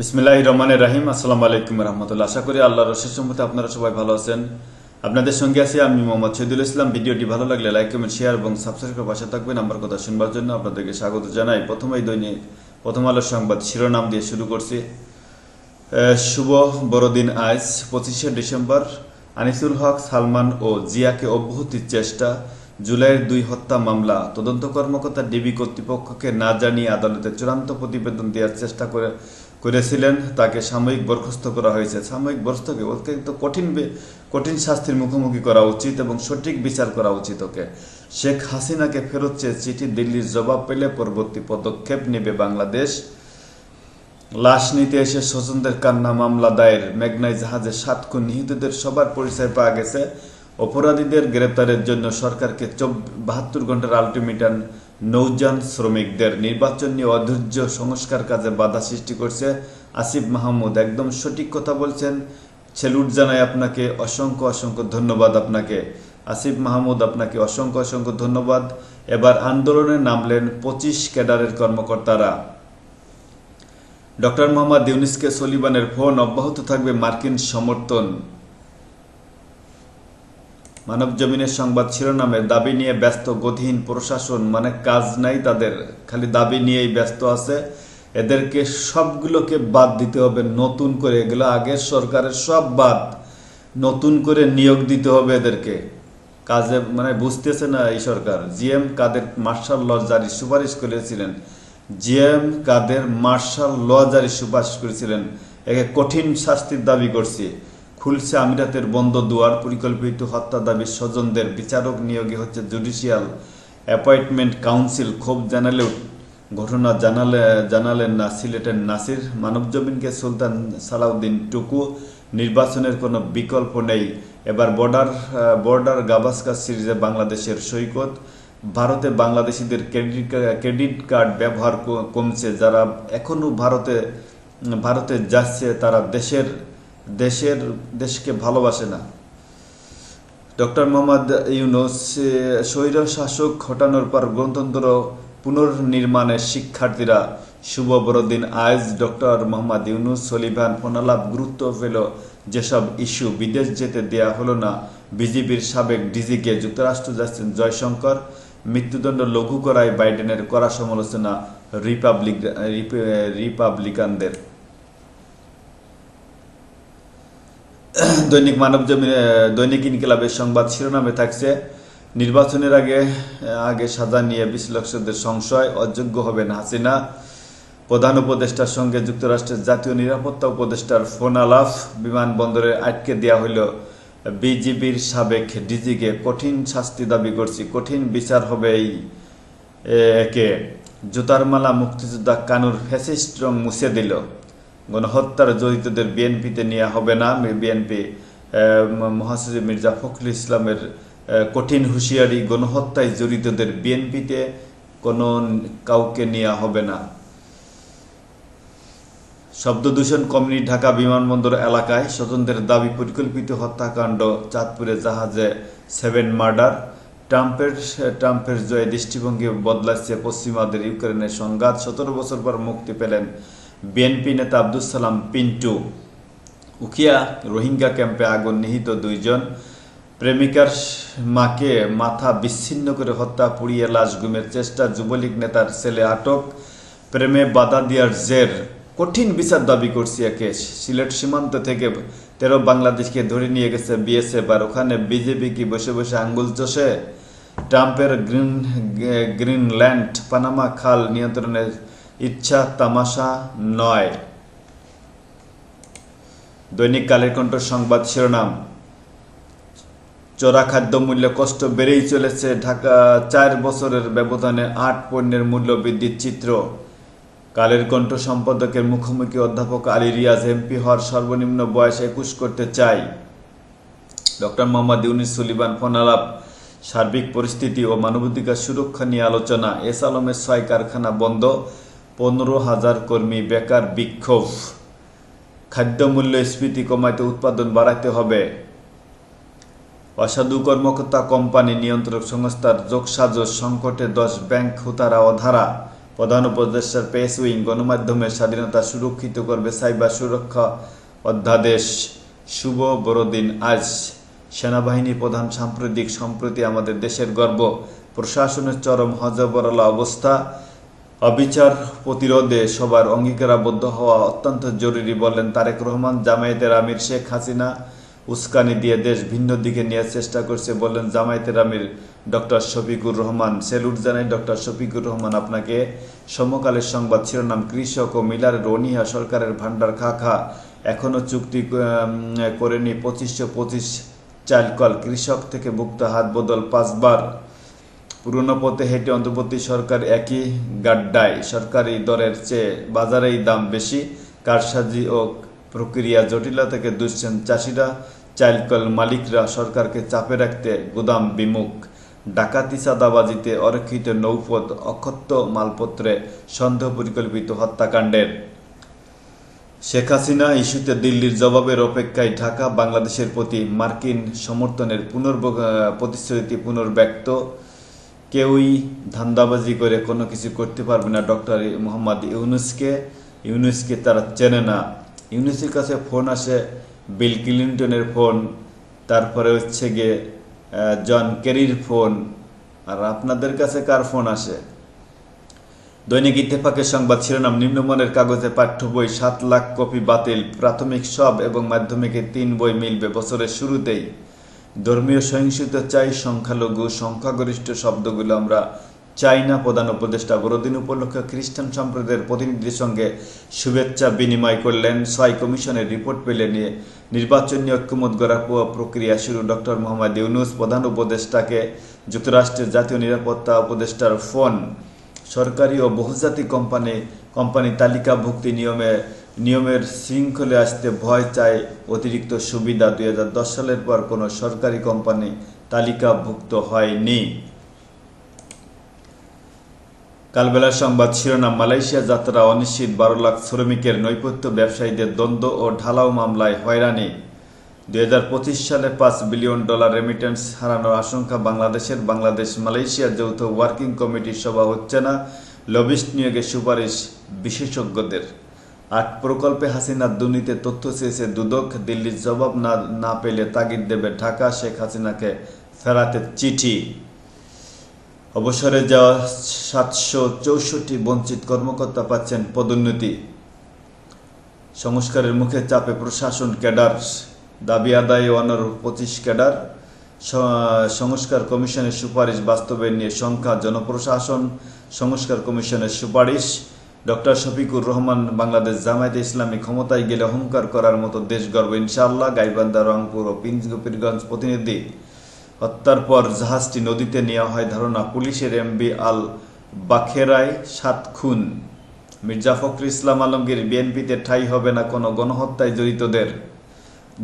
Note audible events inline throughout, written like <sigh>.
বিসমিল্লাহ রহমানের রাহিম। আসসালামু আলাইকুম রহমতুল্লাহ। আশা করি আল্লাহর রশেষ সম্মতে আপনারা সবাই ভালো আছেন। আপনাদের সঙ্গে আছি আমি মোহাম্মদ শহীদুল ইসলাম। ভিডিওটি ভালো লাগলে লাইক, কমেন্ট, শেয়ার এবং সাবস্ক্রাইব করে পাশে থাকবেন। আমার কথা শুনবার জন্য আপনাদেরকে স্বাগত জানাই। প্রথমেই দৈনিক, প্রথম আলোর সংবাদ শিরোনাম দিয়ে শুরু করছি। শুভ বড়দিন আজ, পঁচিশে ডিসেম্বর। আনিসুল হক, সালমান ও জিয়াকে অব্যাহতির চেষ্টা। জুলাইয়ের দুই হত্যা মামলা। তদন্ত কর্মকর্তা ডিবি কর্তৃপক্ষকে না জানিয়ে আদালতে চূড়ান্ত প্রতিবেদন দেওয়ার চেষ্টা করে করেছিলেন, তাকে সাময়িক বরখাস্ত করা হয়েছে। সাময়িক বরখাস্তকে ওকে তো কঠিন কঠিন শাস্তির মুখোমুখি করা উচিত এবং সঠিক বিচার করা উচিত ওকে। শেখ হাসিনাকে ফেরত চেয়ে চিঠি দিল্লির জবাব পেলে পরবর্তী পদক্ষেপ নেবে বাংলাদেশ। লাশ নিতে এসে স্বজনদের কান্না মামলা দায়ের। মেঘনাই জাহাজে সাত খুন। নিহতদের সবার পরিচয় পাওয়া গেছে। অপরাধীদের গ্রেপ্তারের জন্য সরকারকে বাহাত্তর ঘণ্টার আলটিমেটাম নৌযান শ্রমিকদের নির্বাচন নিয়ে অধৈর্য সংস্কার কাজে বাধা সৃষ্টি করছে আসিফ মাহমুদ। একদম সঠিক কথা বলছেন। সেলুট জানাই আপনাকে অসংখ্য অসংখ্য ধন্যবাদ আপনাকে। আসিফ মাহমুদ, আপনাকে অসংখ্য অসংখ্য ধন্যবাদ। এবার আন্দোলনে নামলেন পঁচিশ ক্যাডারের কর্মকর্তারা। ডক্টর মোহাম্মদ ইউনিসকে সলিবানের ফোন, অব্যাহত থাকবে মার্কিন সমর্থন। মানব জমিনের সংবাদ শিরোনামে দাবি নিয়ে ব্যস্ত গতিহীন প্রশাসন মানে কাজ নাই তাদের। খালি দাবি নিয়েই ব্যস্ত আছে। এদেরকে সবগুলোকে বাদ দিতে হবে নতুন করে। এগুলো আগের সরকারের সব বাদ। নতুন করে নিয়োগ দিতে হবে এদেরকে। কাজে মানে বুঝতেছে না এই সরকার। জিএম কাদের মার্শাল ল জারি সুপারিশ করেছিলেন। জিএম কাদের মার্শাল ল জারি সুপারিশ করেছিলেন। একে কঠিন শাস্তির দাবি করছে। খুলছে আমিরাতের বন্ধ দুয়ার, পরিকল্পিত হত্যা দাবি স্বজনদের। বিচারক নিয়োগে হচ্ছে জুডিশিয়াল অ্যাপয়েন্টমেন্ট কাউন্সিল, ক্ষোভ জানালেও ঘটনা জানালে, জানালেন না সিলেটের নাসির। মানবজমিনকে সুলতান সালাউদ্দিন টুকু, নির্বাচনের কোনো বিকল্প নেই। এবার বর্ডার বর্ডার গাভাস্কার সিরিজে বাংলাদেশের সৈকত। ভারতে বাংলাদেশিদের ক্রেডিট ক্রেডিট কার্ড ব্যবহার কমছে। যারা এখনও ভারতে ভারতে যাচ্ছে, তারা দেশের দেশের, দেশকে ভালোবাসে না। ডক্টর মোহাম্মদ ইউনুস স্বৈর শাসক হটানোর পর গণতন্ত্র পুনর্নির্মাণের শিক্ষার্থীরা শুভ বড়দিন। আজ ডক্টর মোহাম্মদ ইউনুস, সলিভান ফোনালাপ গুরুত্ব পেল, যেসব ইস্যু বিদেশ যেতে দেয়া হলো না, বিজেপির সাবেক ডিজিকে যুক্তরাষ্ট্র যাচ্ছেন জয়শঙ্কর, মৃত্যুদণ্ড লঘু করায় বাইডেনের কড়া সমালোচনা রিপাবলিক রিপাবলিকানদের। <laughs> দৈনিক মানব দৈনিক ইনকিলাবের সংবাদ শিরোনামে থাকছে, নির্বাচনের আগে আগে সাজা নিয়ে বিশ্লেষকদের সংশয়, অযোগ্য হবেন হাসিনা। প্রধান উপদেষ্টার সঙ্গে যুক্তরাষ্ট্রের জাতীয় নিরাপত্তা উপদেষ্টার ফোন আলাপ বিমানবন্দরে আটকে দেওয়া হইল বিজিবির সাবেক ডিজিকে। কঠিন শাস্তি দাবি করছি, কঠিন বিচার হবে এই একে। জুতার মালা মুক্তিযোদ্ধা কানুর ফ্যাসিস্ট রং মুছে দিল। গণহত্যার জড়িতদের বিএনপিতে নেওয়া হবে না। বিএনপি মহাসচিব মির্জা ফখরুল ইসলামের কঠিন হুঁশিয়ারি গণহত্যায় জড়িতদের বিএনপিতে কোনো কাউকে নেওয়া হবে না। শব্দ দূষণ কমিনি ঢাকা বিমানবন্দর এলাকায় স্বজনদের দাবি, পরিকল্পিত হত্যাকাণ্ড, চাঁদপুরে জাহাজে সেভেন মার্ডার, ট্রাম্পের ট্রাম্পের জয়ে দৃষ্টিভঙ্গি বদলাচ্ছে পশ্চিমাদের ইউক্রেনের সংঘাত। সতেরো বছর পর মুক্তি পেলেন বিএনপি নেতা আব্দুল সালাম পিন্টু উখিয়া রোহিঙ্গা ক্যাম্পে আগুন নিহিত দুইজন। প্রেমিকার মাকে মাথা বিচ্ছিন্ন করে হত্যা, পুড়িয়ে লাশ গুমের চেষ্টা, যুবলীগ নেতার ছেলে আটক, প্রেমে বাধা দেওয়ার জের। কঠিন বিচার দাবি করছি একে। সিলেট সীমান্ত থেকে তেরো বাংলাদেশকে ধরে নিয়ে গেছে বিএসএফ আর ওখানে বিজেপি কি বসে বসে আঙ্গুল চষে? ট্রাম্পের গ্রিন, গ্রিনল্যান্ড, পানামা খাল নিয়ন্ত্রণের ইচ্ছা তামাশা নয়। দৈনিক কালের কণ্ঠ সংবাদ শিরোনাম। চোরা খাদ্য মূল্য কষ্ট বেড়েই চলেছে ঢাকা, চার বছরের ব্যবধানে আট পণ্যের মূল্য বৃদ্ধির চিত্র। কালের কণ্ঠ সম্পাদকের মুখোমুখি অধ্যাপক আলী রিয়াজ এমপি হওয়ার সর্বনিম্ন বয়স একুশ করতে চাই। ডক্টর মোহাম্মদ ইউনিস সুলিবান ফোনালাপ, সার্বিক পরিস্থিতি ও মানবাধিকার সুরক্ষা নিয়ে আলোচনা এস আলমের ছয় কারখানা বন্ধ পনেরো হাজার কর্মী বেকার বিক্ষোভ। খাদ্যমূল্য স্ফীতি কমাইতে উৎপাদন বাড়াতে হবে। অসাধু কর্মকর্তা কোম্পানি নিয়ন্ত্রক সংস্থার যোগসাজশ সংকটে দশ ব্যাংক হুতারা অধারা। প্রধান উপদেষ্টার পেস উইং গণমাধ্যমের স্বাধীনতা সুরক্ষিত করবে সাইবার সুরক্ষা অধ্যাদেশ। শুভ বড়দিন, আজ সেনাবাহিনী প্রধান সাম্প্রতিক সম্প্রতি আমাদের দেশের গর্ব। প্রশাসনের চরম হজবরলা অবস্থা। অবিচার প্রতিরোধে সবার অঙ্গীকারাবদ্ধ হওয়া অত্যন্ত জরুরি বললেন তারেক রহমান। জামায়াতের আমির শেখ হাসিনা উস্কানি দিয়ে দেশ ভিন্ন দিকে নেওয়ার চেষ্টা করছে বললেন জামায়াতের আমির ডক্টর শফিকুর রহমান। সেলুট জানাই ডক্টর শফিকুর রহমান, আপনাকে সমকালের সংবাদ শিরোনাম কৃষক ও মিলার অনীহা সরকারের ভান্ডার খা খা। এখনও চুক্তি করেনি পঁচিশশো পঁচিশ চাল কল। কৃষক থেকে মুক্ত হাত বদল পাঁচবার। পুরনো পথে হেঁটে অন্তর্বর্তী সরকার একই গাড্ডায় সরকারি দরের চেয়ে বাজারেই দাম বেশি, কারসাজি ও প্রক্রিয়া জটিলতা থেকে দুষছেন চাষিরা, চাইলকল মালিকরা সরকারকে চাপে রাখতে গুদাম বিমুখ। ডাকাতি চাঁদাবাজিতে অরক্ষিত নৌপথ অক্ষত মালপত্রে সন্দেহ পরিকল্পিত হত্যাকাণ্ডের। শেখ হাসিনা ইস্যুতে দিল্লির জবাবের অপেক্ষায় ঢাকা বাংলাদেশের প্রতি মার্কিন সমর্থনের পুনর্ব প্রতিশ্রুতি পুনর্ব্যক্ত। কেউই ধান্দাবাজি করে কোনো কিছু করতে পারবে না ডক্টর মোহাম্মদ ইউনুসকে। ইউনুসকে তারা চেনে না। ইউনুসের কাছে ফোন আসে, বিল ক্লিন্টনের ফোন, তারপরে হচ্ছে গিয়ে জন কেরির ফোন। আর আপনাদের কাছে কার ফোন আসে? দৈনিক ইত্তেফাকের সংবাদ শিরোনাম, নিম্নমানের কাগজে পাঠ্য বই, সাত লাখ কপি বাতিল, প্রাথমিক সব এবং মাধ্যমিকে তিন বই মিলবে বছরের শুরুতেই। ধর্মীয় সহিংসতা চাই, সংখ্যালঘু, সংখ্যাগরিষ্ঠ শব্দগুলো আমরা চাই না, প্রধান উপদেষ্টা। বড়দিন উপলক্ষে খ্রিস্টান সম্প্রদায়ের প্রতিনিধিদের সঙ্গে শুভেচ্ছা বিনিময় করলেন ছয় কমিশনের রিপোর্ট পেলে নিয়ে নির্বাচনী ঐক্যমত গড়ার প্রক্রিয়া শুরু। ডক্টর মোহাম্মদ ইউনুস, প্রধান উপদেষ্টাকে যুক্তরাষ্ট্রের জাতীয় নিরাপত্তা উপদেষ্টার ফোন। সরকারি ও বহুজাতিক কোম্পানি কোম্পানি তালিকাভুক্তি নিয়মে নিয়মের শৃঙ্খলে আসতে ভয় চায় অতিরিক্ত সুবিধা দুই হাজার দশ সালের পর কোনো সরকারি কোম্পানি তালিকাভুক্ত হয়নি। কালবেলার সংবাদ শিরোনাম, মালয়েশিয়া যাত্রা অনিশ্চিত, বারো লাখ শ্রমিকের নৈপথ্য ব্যবসায়ীদের দ্বন্দ্ব ও ঢালাও মামলায় হয়রানি। দুই সালে পাঁচ বিলিয়ন ডলার রেমিটেন্স হারানোর আশঙ্কা বাংলাদেশের। বাংলাদেশ মালয়েশিয়া যৌথ ওয়ার্কিং কমিটির সভা হচ্ছে না। লবিস্ট নিয়োগের সুপারিশ বিশেষজ্ঞদের। আট প্রকল্পে হাসিনার দুর্নীতির তথ্য চেয়েছে দুদক। দিল্লির জবাব না না পেলে তাগিদ দেবে ঢাকা। শেখ হাসিনাকে ফেরাতে চিঠি। অবসরে যাওয়া সাতশো চৌষট্টি বঞ্চিত কর্মকর্তা পাচ্ছেন পদোন্নতি। সংস্কারের মুখে চাপে প্রশাসন ক্যাডার। দাবি আদায়ে অনর পঁচিশ ক্যাডার। সংস্কার কমিশনের সুপারিশ বাস্তবায়ন নিয়ে সংখ্যা জনপ্রশাসন সংস্কার কমিশনের সুপারিশ। ডক্টর শফিকুর রহমান বাংলাদেশ জামায়াতে ইসলামী ক্ষমতায় গেলে অহংকার করার মতো দেশ গর্ব ইনশাআল্লাহ। গাইবান্ধা, রংপুর ও পিঞ্জগোপীরগঞ্জ প্রতিনিধি হত্যার পর জাহাজটি নদীতে নেওয়া হয় ধারণা পুলিশের এমবি আল বাখেরায় সাত খুন। মির্জা ফখরুল ইসলাম আলমগীর, বিএনপিতে ঠাঁই হবে না কোনো গণহত্যায় জড়িতদের।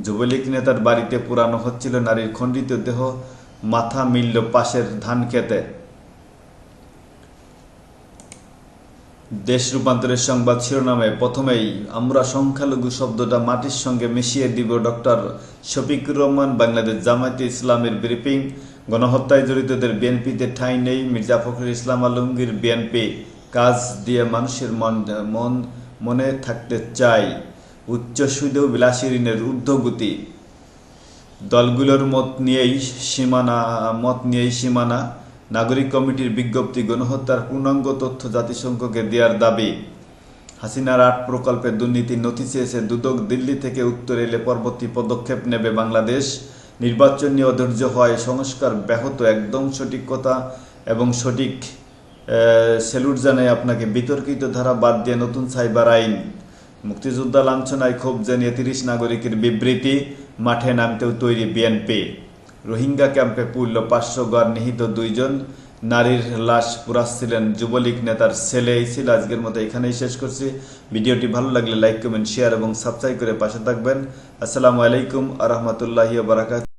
যুবলীগ নেতার বাড়িতে পুরানো হচ্ছিল নারীর খণ্ডিত দেহ, মাথা মিলল পাশের ধান খেতে। দেশ রূপান্তরের সংবাদ শিরোনামে প্রথমেই আমরা সংখ্যালঘু শব্দটা মাটির সঙ্গে মিশিয়ে দিব ডক্টর শফিকুর রহমান, বাংলাদেশ জামায়াতে ইসলামের ব্রিফিং। গণহত্যায় জড়িতদের বিএনপিতে ঠাঁই নেই, মির্জা ফখরুল ইসলাম আলমগীর বিএনপি। কাজ দিয়ে মানুষের মন মন, মনে থাকতে চাই। উচ্চ সুদেও বিলাসী ঋণের ঊর্ধ্বগতি। দলগুলোর মত নিয়েই সীমানা, মত নিয়েই সীমানা। নাগরিক কমিটির বিজ্ঞপ্তি, গণহত্যার পূর্ণাঙ্গ তথ্য জাতিসংঘকে দেওয়ার দাবি। হাসিনার আট প্রকল্পের দুর্নীতির নথি চেয়েছে দুদক দিল্লি থেকে উত্তর এলে পরবর্তী পদক্ষেপ নেবে বাংলাদেশ। নির্বাচন নিয়ে অধৈর্য হয় সংস্কার ব্যাহত, একদম সঠিক কথা এবং সঠিক সেলুট জানাই আপনাকে বিতর্কিত ধারা বাদ দিয়ে নতুন সাইবার আইন। মুক্তিযোদ্ধা লাঞ্ছনায় ক্ষোভ জানিয়ে তিরিশ নাগরিকের বিবৃতি, মাঠে নামতেও তৈরি বিএনপি। রোহিঙ্গা ক্যাম্পে পুরল পাঁচশো গড় নিহিত দুইজন। নারীর লাশ পুরাচ্ছিলেন যুবলীগ নেতার ছেলে এই ছিল আজকের মতো এখানেই শেষ করছি। ভিডিওটি ভালো লাগলে লাইক, কমেন্ট শেয়ার এবং সাবস্ক্রাইব করে পাশে থাকবেন। আসসালামু আলাইকুম আ রহমতুল্লাহ বারাকাত